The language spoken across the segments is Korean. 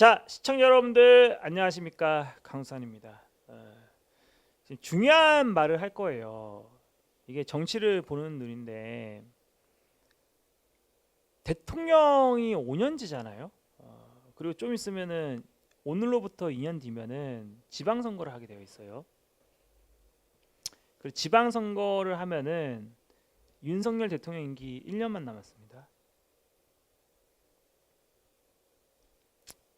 자 시청자 여러분들 안녕하십니까 강수환입니다. 어, 중요한 말을 할 거예요. 이게 정치를 보는 눈인데 대통령이 5년제잖아요. 어, 그리고 좀 있으면은 오늘로부터 2년 뒤면은 지방선거를 하게 되어 있어요. 그리고 지방선거를 하면은 윤석열 대통령 임기 1년만 남았습니다.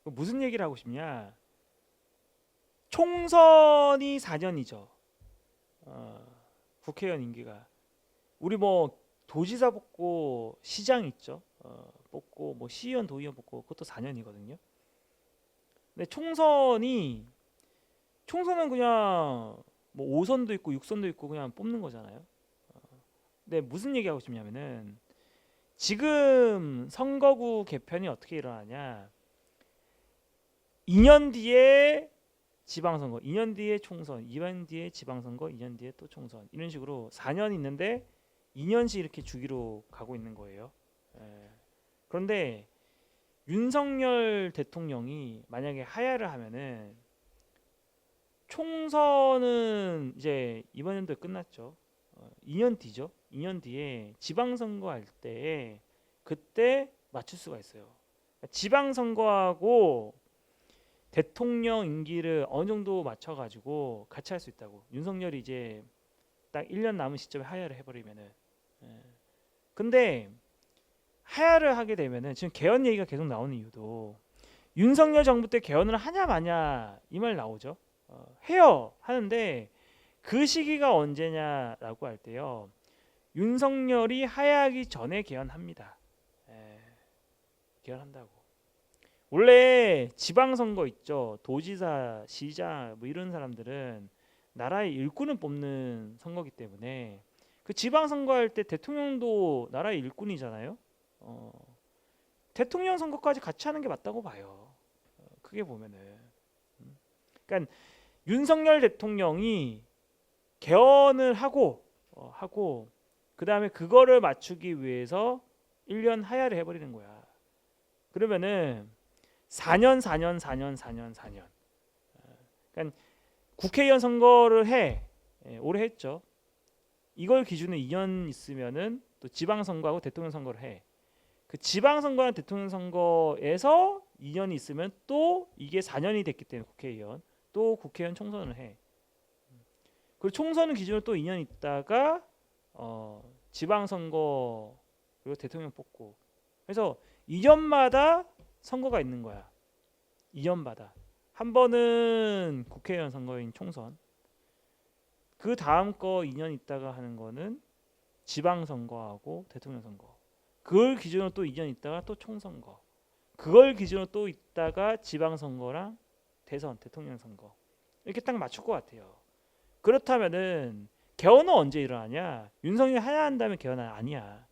무슨 얘기를 하고 싶냐? 총선이 4년이죠. 어, 국회의원 임기가 우리 뭐 도지사 뽑고 시장 있죠. 어, 뽑고 뭐 시의원, 도의원 뽑고 그것도 4년이거든요. 근데 총선이 총선은 그냥 뭐 5선도 있고 6선도 있고 그냥 뽑는 거잖아요. 어, 근데 무슨 얘기하고 싶냐면은 지금 선거구 개편이 어떻게 일어나냐? 2년 뒤에 지방선거, 2년 뒤에 총선, 2년 뒤에 지방선거, 2년 뒤에 또 총선 이런 식으로 4년 있는데 2년씩 이렇게 주기로 가고 있는 거예요. 예. 그런데 윤석열 대통령이 만약에 하야를 하면은 총선은 이제 이번 연도에 끝났죠. 어, 2년 뒤죠. 2년 뒤에 지방선거 할 때 그때 맞출 수가 있어요. 지방선거하고 대통령 임기를 어느 정도 맞춰 가지고 같이 할 수 있다고. 윤석열이 이제 딱 1년 남은 시점에 하야를 해 버리면은 예. 근데 하야를 하게 되면은 지금 개헌 얘기가 계속 나오는 이유도 윤석열 정부 때 개헌을 하냐 마냐 이 말 나오죠. 어, 해요 하는데 그 시기가 언제냐라고 할 때요. 윤석열이 하야하기 전에 개헌합니다. 예, 개헌한다고. 원래 지방선거 있죠. 도지사, 시장 뭐 이런 사람들은 나라의 일꾼을 뽑는 선거기 때문에 그 지방선거 할 때 대통령도 나라의 일꾼이잖아요. 어, 대통령 선거까지 같이 하는 게 맞다고 봐요. 어, 크게 보면은. 음. 그러니까 윤석열 대통령이 개헌을 하고 어, 하고 그 다음에 그거를 맞추기 위해서 1년 하야를 해버리는 거야. 그러면은 4년, 4년, 4년, 4년, 4년. 그러니까 국회의원 선거를 해 예, 올해 했죠. 이걸 기준으로 2년 있으면은 또 지방 선거하고 대통령 선거를 해. 그 지방 선거랑 대통령 선거에서 2년이 있으면 또 이게 4년이 됐기 때문에 국회의원 또 국회의원 총선을 해. 그리고 총선은 기준으로 또 2년 있다가 어, 지방 선거 그리고 대통령 뽑고. 그래서 2년마다 선거가 있는 거야. 2년마다. 한 번은 국회의원 선거인 총선. 그 다음 거 2년 있다가 하는 거는 지방 선거하고 대통령 선거. 그걸 기준으로 또 2년 있다가 또 총선거. 그걸 기준으로 또 있다가 지방 선거랑 대선 대통령 선거. 이렇게 딱 맞출 것 같아요. 그렇다면은 개헌은 언제 일어나냐? 윤석열 하야한 다음에 개헌은 아니야.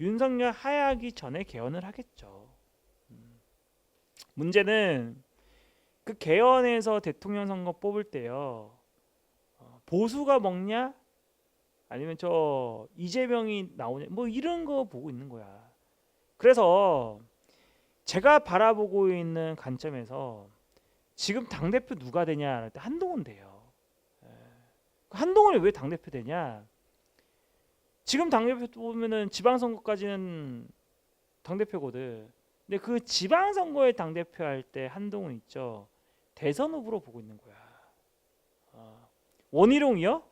윤석열 하야하기 전에 개헌을 하겠죠. 음. 문제는 그 개헌에서 대통령 선거 뽑을 때요. 어, 보수가 먹냐? 아니면 저 이재명이 나오냐? 뭐 이런 거 보고 있는 거야. 그래서 제가 바라보고 있는 관점에서 지금 당 대표 누가 되냐 할 때 한동훈 돼요. 예. 한동훈이 왜 당 대표 되냐? 지금 당 대표 보면은 지방선거까지는 당 대표거든. 근데 그 지방선거에 당 대표 할 때 한동훈 있죠. 대선 후보로 보고 있는 거야. 어. 원희룡이요?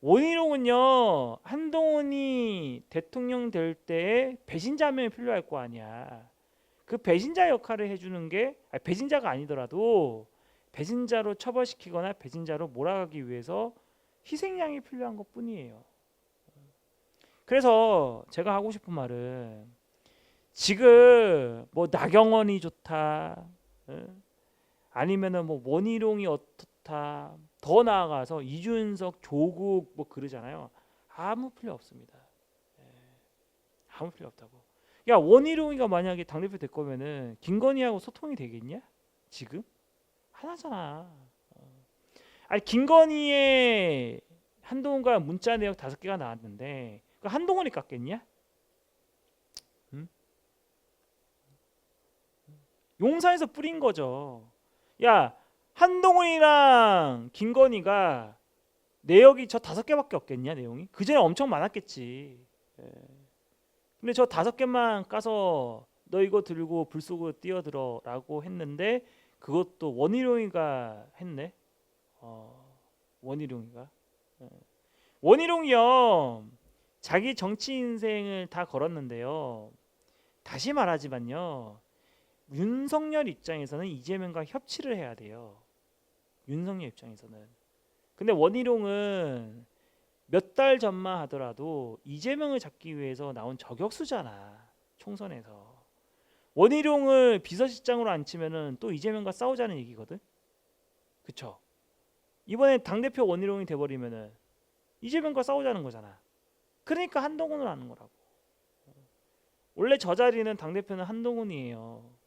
원희룡은요 한동훈이 대통령 될 때에 배신자 한 필요할 거 아니야. 그 배신자 역할을 해주는 게 아니, 배신자가 아니더라도 배신자로 처벌시키거나 배신자로 몰아가기 위해서 희생양이 필요한 것뿐이에요. 그래서 제가 하고 싶은 말은 지금 뭐 나경원이 좋다, 응? 아니면은 뭐 원희룡이 어떻다, 더 나아가서 이준석, 조국 뭐 그러잖아요. 아무 필요 없습니다. 예. 아무 필요 없다고. 야 원희룡이가 만약에 당 대표 될 거면은 김건희하고 소통이 되겠냐? 지금 하나잖아. 어. 아니 김건희의 한동훈과 문자 내역 다섯 개가 나왔는데 그 한동훈이 깎겠냐? 용산에서 뿌린 거죠. 야 한동훈이랑 김건희가 내역이 저 다섯 개밖에 없겠냐 내용이? 그 전에 엄청 많았겠지. 예. 근데 저 다섯 개만 까서 너 이거 들고 불 속으로 뛰어들어라고 했는데 그것도 원희룡이가 했네. 어, 원희룡이가. 예. 원희룡이요. 자기 정치 인생을 다 걸었는데요. 다시 말하지만요. 윤석열 입장에서는 이재명과 협치를 해야 돼요. 윤석열 입장에서는. 근데 원희룡은 몇 달 전만 하더라도 이재명을 잡기 위해서 나온 저격수잖아. 총선에서. 원희룡을 비서실장으로 앉히면은 또 이재명과 싸우자는 얘기거든. 그쵸? 이번에 당대표 원희룡이 돼버리면은 이재명과 싸우자는 거잖아. 그러니까 한동훈을 하는 거라고. 원래 저 자리는 당대표는 한동훈이에요.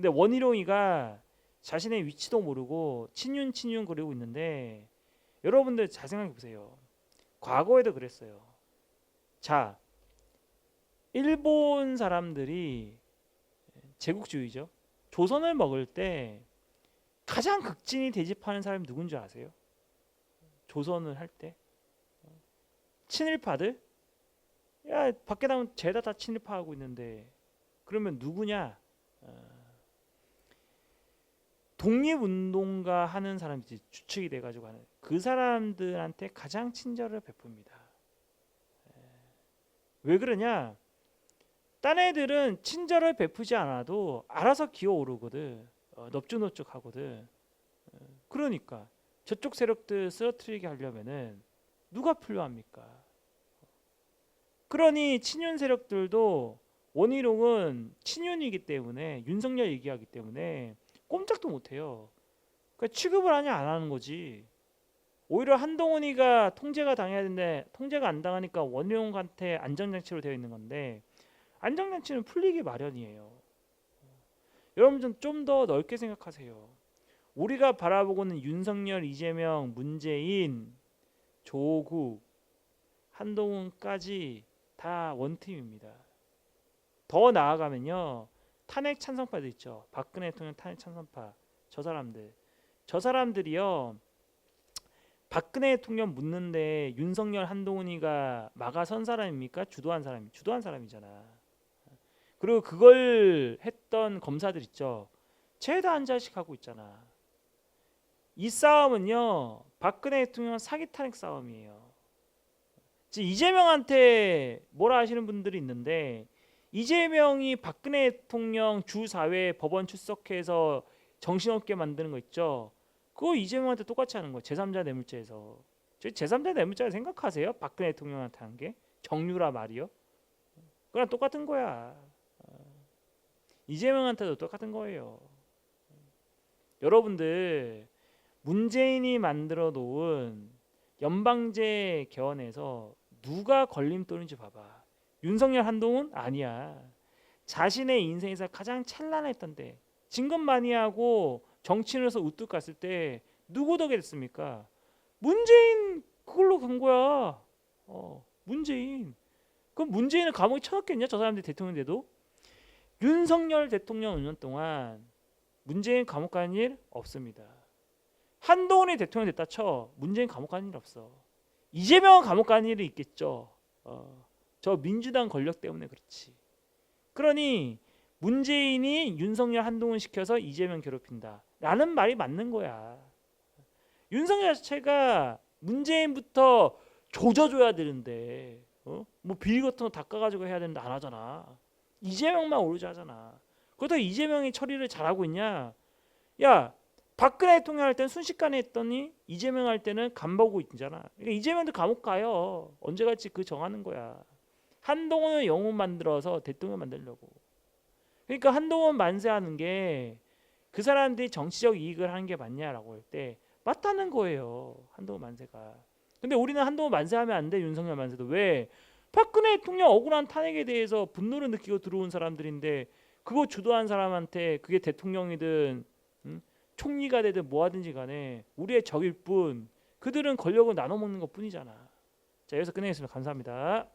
근데 원희룡이가 자신의 위치도 모르고 친윤 친윤 그리고 있는데 여러분들 잘 생각해 보세요. 과거에도 그랬어요. 자, 일본 사람들이 제국주의죠. 조선을 먹을 때 가장 극진히 대집하는 사람이 누군 줄 아세요? 조선을 할 때 친일파들 야 밖에 나면 죄다 다 친일파 하고 있는데 그러면 누구냐? 어, 독립운동가 하는 사람이지 주축이 돼가지고 하는 그 사람들한테 가장 친절을 베풉니다. 에, 왜 그러냐? 딴 애들은 친절을 베푸지 않아도 알아서 기어오르거든. 어, 넙죽넙죽 하거든. 어, 그러니까 저쪽 세력들 쓰러뜨리게 하려면은 누가 필요합니까? 그러니 친윤 세력들도 원희룡은 친윤이기 때문에 윤석열 얘기하기 때문에 꼼짝도 못해요. 그러니까 취급을 하냐 안 하는 거지. 오히려 한동훈이가 통제가 당해야 되는데 통제가 안 당하니까 원희룡한테 안정장치로 되어 있는 건데 안정장치는 풀리기 마련이에요. 여러분 좀 더 넓게 생각하세요. 우리가 바라보고 있는 윤석열, 이재명, 문재인, 조국, 한동훈까지 다 원팀입니다. 더 나아가면요. 탄핵 찬성파도 있죠. 박근혜 대통령 탄핵 찬성파. 저 사람들. 저 사람들이요. 박근혜 대통령 묻는데 윤석열 한동훈이가 막아선 사람입니까? 주도한 사람이 주도한 사람이잖아. 그리고 그걸 했던 검사들 있죠. 죄다 한 자씩 하고 있잖아. 이 싸움은요. 박근혜 대통령 사기 탄핵 싸움이에요. 이재명한테 뭐라 하시는 분들이 있는데 이재명이 박근혜 대통령 주사회 법원 출석해서 정신없게 만드는 거 있죠. 그거 이재명한테 똑같이 하는 거. 제3자 뇌물죄에서. 저 제3자 뇌물죄 생각하세요? 박근혜 대통령한테 한 게? 정유라 말이요? 그랑 똑같은 거야. 어. 이재명한테도 똑같은 거예요. 여러분들 문재인이 만들어 놓은 연방제 개헌에서 누가 걸림돌인지 봐봐. 윤석열 한동훈 아니야. 자신의 인생에서 가장 찬란했던 때 진급 많이 하고 정치인으로서 우뚝 갔을 때 누구 덕에 됐습니까? 문재인 그걸로 간 거야. 어, 문재인. 그럼 문재인을 감옥에 쳐넣겠냐? 저 사람들이 대통령 돼도 윤석열 대통령 5년 동안 문재인 감옥 가는 일 없습니다. 한동훈이 대통령 됐다 쳐 문재인 감옥 가는 일 없어. 이재명은 감옥 가는 일이 있겠죠. 어, 저 민주당 권력 때문에 그렇지. 그러니 문재인이 윤석열 한동훈 시켜서 이재명 괴롭힌다. 라는 말이 맞는 거야. 윤석열 자체가 문재인부터 조져줘야 되는데 어? 뭐 비리 같은 거 닦아가지고 해야 되는데 안 하잖아. 이재명만 오르자 하잖아. 그렇다 이재명이 처리를 잘하고 있냐? 야 박근혜 대통령 할 때는 순식간에 했더니 이재명 할 때는 간 보고 있잖아. 그러니까 이재명도 감옥 가요. 언제 갈지 그 정하는 거야. 한동훈을 영웅 만들어서 대통령 만들려고. 그러니까 한동훈 만세하는 게 그 사람들이 정치적 이익을 하는 게 맞냐라고 할 때 맞다는 거예요. 한동훈 만세가. 근데 우리는 한동훈 만세하면 안 돼. 윤석열 만세도 왜? 박근혜 대통령 억울한 탄핵에 대해서 분노를 느끼고 들어온 사람들인데 그거 주도한 사람한테 그게 대통령이든 음? 총리가 되든 뭐하든지 간에 우리의 적일 뿐 그들은 권력을 나눠 먹는 것 뿐이잖아. 자 여기서 끝내겠습니다. 감사합니다.